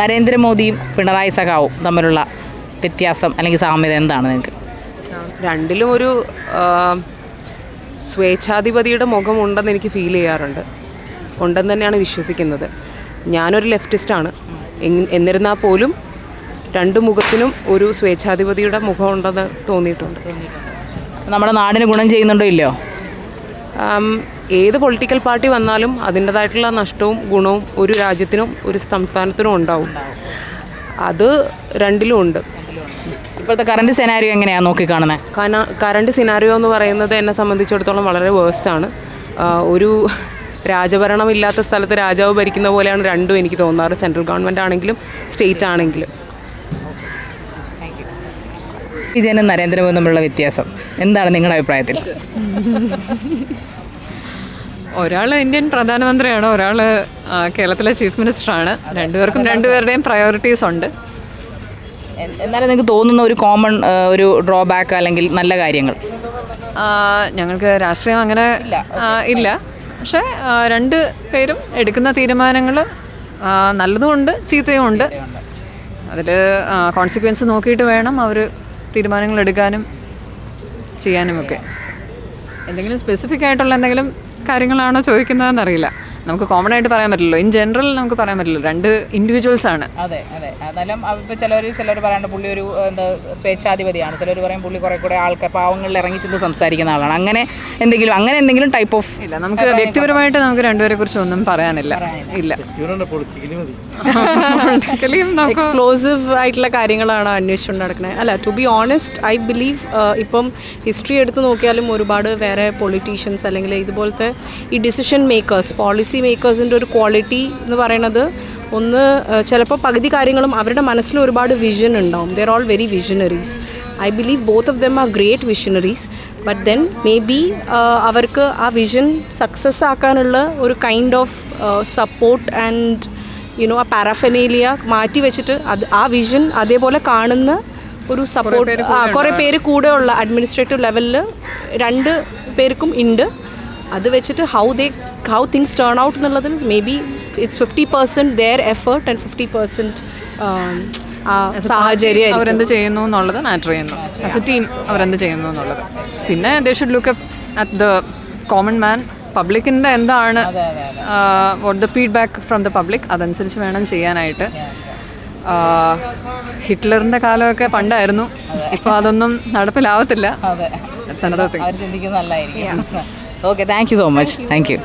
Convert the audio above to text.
നരേന്ദ്രമോദിയും പിണറായി സഖാവും തമ്മിലുള്ള വ്യത്യാസം അല്ലെങ്കിൽ സാമ്യത എന്താണ് നിങ്ങൾക്ക്? രണ്ടിലും ഒരു സ്വേച്ഛാധിപതിയുടെ മുഖമുണ്ടെന്ന് എനിക്ക് ഫീൽ ചെയ്യാറുണ്ട്. ഉണ്ടെന്ന് തന്നെയാണ് വിശ്വസിക്കുന്നത്. ഞാനൊരു ലെഫ്റ്റിസ്റ്റാണ് എന്നിരുന്നാൽ പോലും രണ്ട് മുഖത്തിനും ഒരു സ്വേച്ഛാധിപതിയുടെ മുഖമുണ്ടെന്ന് തോന്നിയിട്ടുണ്ട്. നമ്മുടെ നാടിന് ഗുണം ചെയ്യുന്നുണ്ടോ ഇല്ലയോ? ഏത് പൊളിറ്റിക്കൽ പാർട്ടി വന്നാലും അതിന്റെതായിട്ടുള്ള നഷ്ടവും ഗുണവും ഒരു രാജ്യത്തിനും ഒരു സംസ്ഥാനത്തിനും ഉണ്ടാവും. അത് രണ്ടിലും ഉണ്ട്. ഇപ്പോഴത്തെ കറണ്ട് സെനാരിയോ എങ്ങനെയാണ് നോക്കിക്കാണുന്നത് കന കറണ്ട് സിനാരിയോ എന്ന് പറയുന്നത് എന്നെ സംബന്ധിച്ചിടത്തോളം വളരെ വേഴ്സ്റ്റാണ് ഒരു രാജഭരണമില്ലാത്ത സ്ഥലത്ത് രാജാവ് ഭരിക്കുന്ന പോലെയാണ് രണ്ടും എനിക്ക് തോന്നാറ്. സെൻട്രൽ ഗവൺമെന്റ് ആണെങ്കിലും സ്റ്റേറ്റ് ആണെങ്കിലും. വിജയനും നരേന്ദ്രമോദിയും തമ്മിലുള്ള വ്യത്യാസം. എന്താണ് നിങ്ങളുടെ അഭിപ്രായത്തിൽ? ഒരാൾ ഇന്ത്യൻ പ്രധാനമന്ത്രിയാണ് ഒരാൾ കേരളത്തിലെ ചീഫ് മിനിസ്റ്ററാണ്. രണ്ടുപേർക്കും രണ്ടുപേരുടെയും പ്രയോറിറ്റീസ് ഉണ്ട്. എന്നാലും നിങ്ങൾക്ക് തോന്നുന്ന ഒരു കോമൺ ഒരു ഡ്രോബാക്ക് അല്ലെങ്കിൽ നല്ല കാര്യങ്ങൾ? ഞങ്ങൾക്ക് രാഷ്ട്രീയം അങ്ങനെ ഇല്ല. പക്ഷേ രണ്ട് പേരും എടുക്കുന്ന തീരുമാനങ്ങൾ നല്ലതുമുണ്ട് ചീത്തയും ഉണ്ട്. അതിൽ കോൺസിക്വൻസ് നോക്കിയിട്ട് വേണം അവർ തീരുമാനങ്ങൾ എടുക്കാനും ചെയ്യാനുമൊക്കെ. എന്തെങ്കിലും സ്പെസിഫിക് ആയിട്ടുള്ള എന്തെങ്കിലും കാര്യങ്ങളാണോ ചോദിക്കുന്നതെന്ന് അറിയില്ല നമുക്ക് കോമൺ ആയിട്ട് പറയാൻ പറ്റില്ലല്ലോ. ഇൻ ജനറൽ നമുക്ക് പറയാൻ പറ്റില്ല രണ്ട് ഇൻഡിവിജ്വൽസ് ആണ്. അതെ അതെ. എന്നാലും ഇപ്പോൾ ചിലർ ചിലർ പറയാണ്ട് പുള്ളി ഒരു എന്താ സ്വേച്ഛാധിപതിയാണ്. ചിലർ പറയും പുള്ളി കുറെ കൂടെ ആൾക്കാർ പാവങ്ങളിൽ ഇറങ്ങി ചെന്ന് സംസാരിക്കുന്ന ആളാണ്. അങ്ങനെ എന്തെങ്കിലും അങ്ങനെ എന്തെങ്കിലും ടൈപ്പ് ഓഫ് ഇല്ല നമുക്ക് വ്യക്തിപരമായിട്ട് നമുക്ക് രണ്ടുപേരെ കുറിച്ച് ഒന്നും പറയാനില്ല. ഇല്ല. എക്സ്പ്ലോസീവ് ആയിട്ടുള്ള കാര്യങ്ങളാണ് അന്വേഷിച്ചുകൊണ്ട് നടക്കുന്നത് അല്ല to be honest I believe ഇപ്പം ഹിസ്റ്ററി എടുത്ത് നോക്കിയാലും ഒരുപാട് വേറെ പൊളിറ്റീഷ്യൻസ് അല്ലെങ്കിൽ ഇതുപോലത്തെ ഈ ഡിസിഷൻ മേക്കേഴ്സ് പോളിസി മേക്കേഴ്സിന്റെ ഒരു ക്വാളിറ്റി എന്ന് പറയുന്നത് ഒന്ന് ചിലപ്പോൾ പകുതി കാര്യങ്ങളും അവരുടെ മനസ്സിൽ ഒരുപാട് വിഷൻ ഉണ്ടാവും. They're all very visionaries I believe both of them are great visionaries but then may be അവർക്ക് ആ വിഷൻ സക്സസ് ആക്കാനുള്ള ഒരു kind of support and you know ആ പാരാഫെനേലിയ മാറ്റി വെച്ചിട്ട് അത് ആ വിഷൻ അതേപോലെ കാണുന്ന ഒരു സപ്പോർട്ട് കുറേ പേര് കൂടെയുള്ള അഡ്മിനിസ്ട്രേറ്റീവ് ലെവലിൽ രണ്ട് പേർക്കും ഉണ്ട്. അത് വെച്ചിട്ട് how they how things turn out എന്നുള്ളതിൽ may be it's fifty percent their effort and fifty percent സാഹചര്യം അവരെന്ത് ചെയ്യുന്നു എന്നുള്ളത് മാറ്റർ ചെയ്യുന്നു. ആസ് എ ടീം അവരെന്ത് ചെയ്യുന്നു എന്നുള്ളത്. പിന്നെ they should look at the common man പബ്ലിക്കിന്റെ എന്താണ് vote the feedback from the public അതനുസരിച്ച് വേണം ചെയ്യാനായിട്ട്. ഹിറ്റ്ലറിന്റെ കാലമൊക്കെ പണ്ടായിരുന്നു. ഇപ്പോൾ അതൊന്നും നടപ്പിലാവത്തില്ല. അതെ That's another thing. അവർ ചിന്തിക്കുന്നത് നല്ലതായിരിക്കും okay thank you so much thank you